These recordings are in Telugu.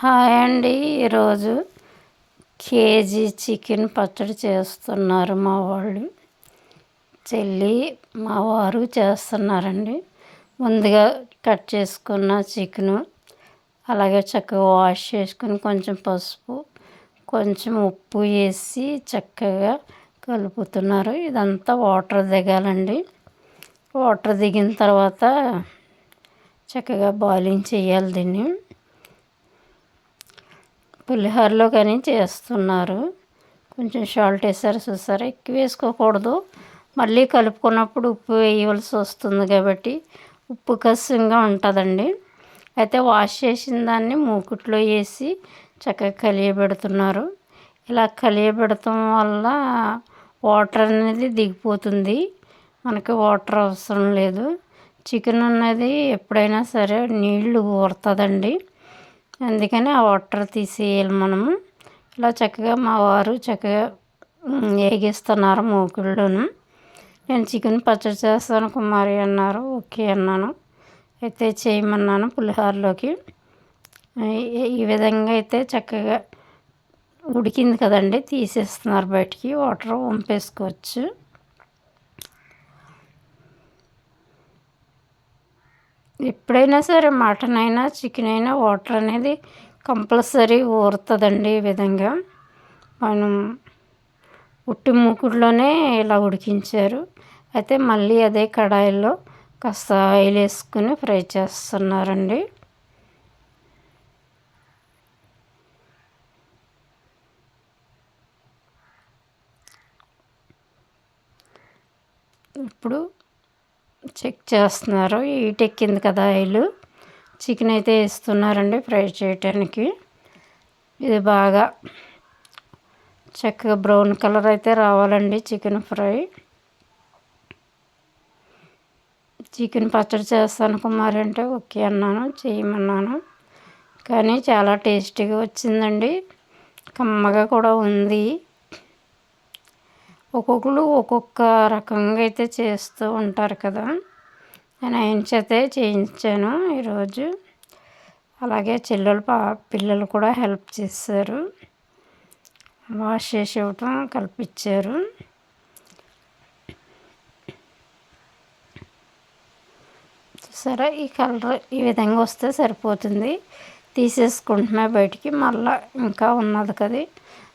హాయ్ అండి. ఈరోజు కేజీ చికెన్ పచ్చడి చేస్తున్నారు మా వాళ్ళు. చెల్లి మా వారు చేస్తున్నారండి. ముందుగా కట్ చేసుకున్న చికెను అలాగే చక్కగా వాష్ చేసుకుని కొంచెం పసుపు కొంచెం ఉప్పు వేసి చక్కగా కలుపుతున్నారు. ఇదంతా వాటర్ దిగాలండి. వాటర్ దిగిన తర్వాత చక్కగా బాయిలింగ్ చేయాలి దీన్ని. పులిహోరలో కానీ చేస్తున్నారు. కొంచెం సాల్ట్ వేసారు చూసారా? ఎక్కువ వేసుకోకూడదు. మళ్ళీ కలుపుకున్నప్పుడు ఉప్పు వేయవలసి వస్తుంది కాబట్టి ఉప్పు కసంగా ఉంటుందండి. అయితే వాష్ చేసిన దాన్ని మూకుట్లో వేసి చక్కగా కలియబెడుతున్నారు. ఇలా కలియబెడటం వల్ల వాటర్ అనేది దిగిపోతుంది. మనకి వాటర్ అవసరం లేదు. చికెన్ అనేది ఎప్పుడైనా సరే నీళ్ళు ఊరుతుందండి. అందుకని ఆ వాటర్ తీసేయాలి మనము. ఇలా చక్కగా మా వారు చక్కగా వేగిస్తున్నారు మూకుల్లోను నేను చికెన్ పచ్చడి చేస్తాను కుమారి అన్నారు. ఓకే అన్నాను. అయితే చేయమన్నాను పులిహోరలోకి. ఈ విధంగా అయితే చక్కగా ఉడికింది కదండి. తీసేస్తున్నారు బయటికి. వాటర్ వంపేసుకోవచ్చు. ఎప్పుడైనా సరే మటన్ అయినా చికెన్ అయినా వాటర్ అనేది కంపల్సరీ ఊరుతుందండి ఈ విధంగా. మనం ఉట్టి మూకుడులోనే ఇలా ఉడికించారు. అయితే మళ్ళీ అదే కడాయిలో కాస్త ఆయిల్ వేసుకుని ఫ్రై చేస్తున్నారండి. ఇప్పుడు చెక్ చేస్తున్నారు. హీట్ ఎక్కింది కదా ఆయిల్ చికెన్ అయితే వేస్తున్నారండి ఫ్రై చేయటానికి. ఇది బాగా చక్కగా బ్రౌన్ కలర్ అయితే రావాలండి చికెన్ ఫ్రై. చికెన్ పచ్చడి చేస్తాను కుమారి అంటే ఓకే అన్నాను చేయమన్నాను. కానీ చాలా టేస్టీగా వచ్చిందండి. కమ్మగా కూడా ఉంది. ఒక్కొక్కరు ఒక్కొక్క రకంగా అయితే చేస్తూ ఉంటారు కదా. నేను ఆయన చేతే చేయించాను ఈరోజు. అలాగే చెల్లెలు పా పిల్లలు కూడా హెల్ప్ చేశారు. వాష్ చేసి ఇవ్వటం కల్పించారు. సరే ఈ కలర్ ఈ విధంగా వస్తే సరిపోతుంది. తీసేసుకుంటున్నా బయటికి. మళ్ళీ ఇంకా ఉన్నది కదా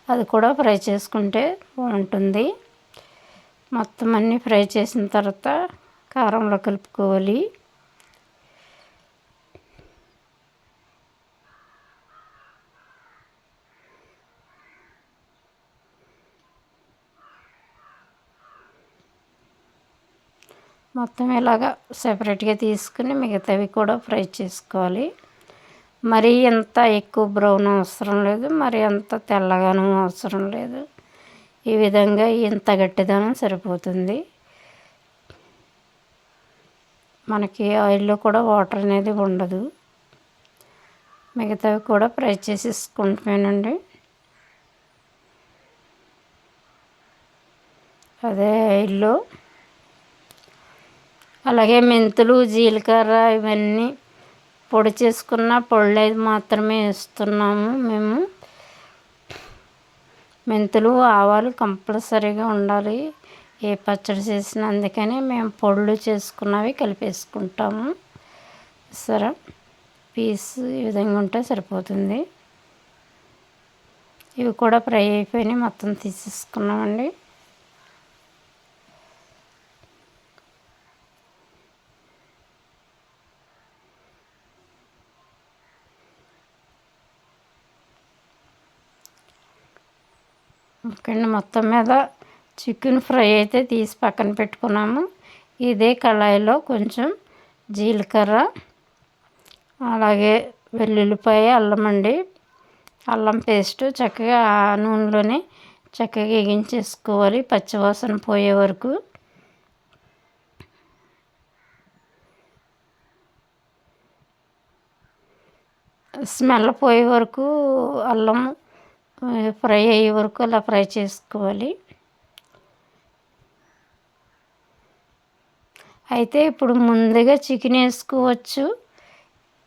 అది కూడా ఫ్రై చేసుకుంటే బాగుంటుంది. మొత్తం అన్నీ ఫ్రై చేసిన తర్వాత కారంలో కలుపుకోవాలి. మొత్తం ఇలాగా సెపరేట్గా తీసుకుని మిగతావి కూడా ఫ్రై చేసుకోవాలి. మరీ ఎంత ఎక్కువ బ్రౌన్ అవసరం లేదు మరి అంత తెల్లగాను అవసరం లేదు. ఈ విధంగా ఇంత గట్టిదనం సరిపోతుంది. మనకి ఆయిల్లో కూడా వాటర్ అనేది ఉండదు. మిగతావి కూడా ఫ్రై చేసేసుకుంటున్నానండి. అదే ఆయిల్లో. అలాగే మెంతులు జీలకర్ర ఇవన్నీ పొడి చేసుకున్న పొడి మాత్రమే వేస్తున్నాము మేము. మెంతులు ఆవాలు కంపల్సరీగా ఉండాలి. ఏ పచ్చడి చేసిన అందుకని మేము పొడులు చేసుకున్నవి కలిపేసుకుంటాము. సరే పీస్ ఈ విధంగా ఉంటే సరిపోతుంది. ఇవి కూడా ఫ్రై అయిపోయినాయి మొత్తం తీసేసుకున్నామండి. ఇక్కడ మొత్తం మీద చికెన్ ఫ్రై అయితే తీసి పక్కన పెట్టుకున్నాము. ఇదే కళాయిలో కొంచెం జీలకర్ర అలాగే వెల్లుల్లిపాయ అల్లం అండి. అల్లం పేస్ట్ చక్కగా ఆ నూనెలోనే చక్కగా ఎగించేసుకోవాలి పచ్చివాసన పోయే వరకు. స్మెల్ పోయే వరకు అల్లం ఫ్రై అయ్యే వరకు అలా ఫ్రై చేసుకోవాలి. అయితే ఇప్పుడు ముందుగా చికెన్ వేసుకోవచ్చు.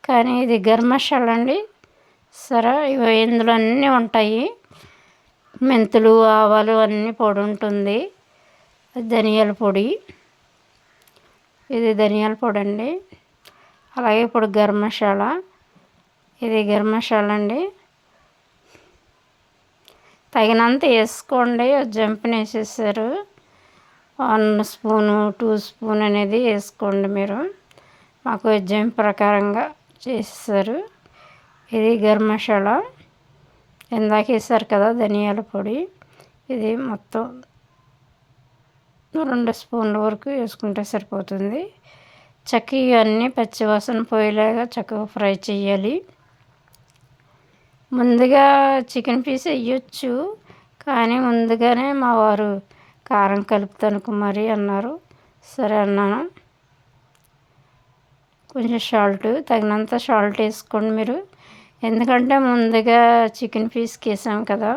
కానీ ఇది గరం మసాలా అండి. సరే ఇవి ఇందులో అన్నీ ఉంటాయి. మెంతులు ఆవాలు అన్నీ పొడి ఉంటుంది. ధనియాల పొడి. ఇది ధనియాల పొడి అండి. అలాగే ఇప్పుడు గరం మసాలా. ఇది గరం మసాలా అండి. తగినంత వేసుకోండి. జంపిన వేసేసారు. వన్ స్పూను టూ స్పూన్ అనేది వేసుకోండి మీరు. మాకు జంప్ ప్రకారంగా చేసేసారు. ఇది గరం మసాలా. ఇందాక వేసారు కదా ధనియాల పొడి. ఇది మొత్తం రెండు స్పూన్ల వరకు వేసుకుంటే సరిపోతుంది. చక్కగా ఇవన్నీ పచ్చివాసన పోయేలాగా చక్కగా ఫ్రై చేయాలి. ముందుగా చికెన్ పీస్ వేయచ్చు కానీ ముందుగానే మా వారు కారం కలుపుతాను కుమారి అన్నారు. సరే అన్నాను. కొంచెం సాల్ట్ తగినంత సాల్ట్ వేసుకోండి మీరు. ఎందుకంటే ముందుగా చికెన్ పీస్కి వేసాం కదా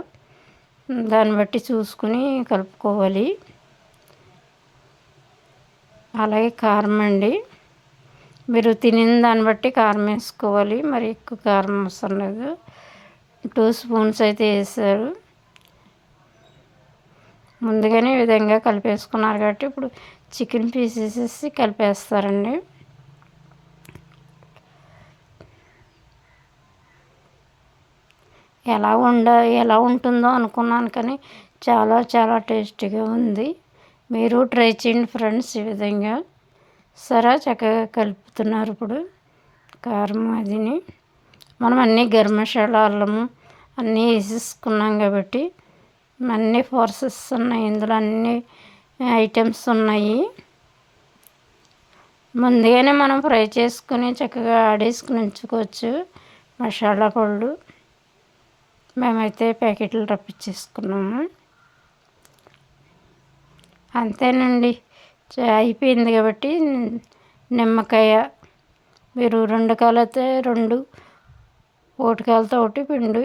దాన్ని బట్టి చూసుకుని కలుపుకోవాలి. అలాగే కారం అండి. మీరు తినిన దాన్ని బట్టి కారం వేసుకోవాలి. మరి ఎక్కువ కారం అవసరం లేదు. టూ స్పూన్స్ అయితే వేసారు. ముందుగానే ఈ విధంగా కలిపేసుకున్నారు కాబట్టి ఇప్పుడు చికెన్ పీస్ వేసేసి కలిపేస్తారండి. ఎలా ఉండ ఎలా ఉంటుందో అనుకున్నాను కానీ చాలా చాలా టేస్టీగా ఉంది. మీరు ట్రై చేయండి ఫ్రెండ్స్ ఈ విధంగా. సరే చక్కగా కలుపుతున్నారు ఇప్పుడు కారం అదిని. మనం అన్నీ గరం మసాలా అల్లము అన్నీ వేసేసుకున్నాం కాబట్టి అన్ని ఫోర్సెస్ ఉన్నాయి. ఇందులో అన్ని ఐటమ్స్ ఉన్నాయి. ముందుగానే మనం ఫ్రై చేసుకుని చక్కగా ఆడేసుకుని ఉంచుకోవచ్చు. మసాలా పళ్ళు. మేమైతే ప్యాకెట్లు రప్పించేసుకున్నాము. అంతేనండి. అయిపోయింది కాబట్టి నిమ్మకాయ మీరు రెండు కాలైతే రెండు ఓటికాయలతో ఒకటి పిండి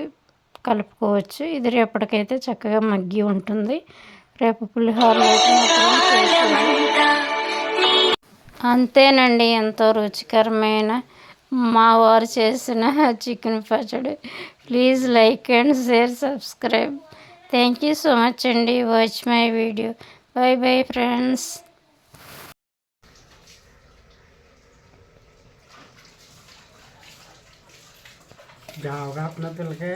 కలుపుకోవచ్చు. ఇది రేపటికైతే చక్కగా మగ్గి ఉంటుంది. రేపు పులిహోర అంతేనండి ఎంతో రుచికరమైన మా వారు చేసిన చికెన్ పచ్చడి. Please like and share subscribe. Thank you so much అండి watch my video. Bye bye friends. जहाँ होगा अपना तिल के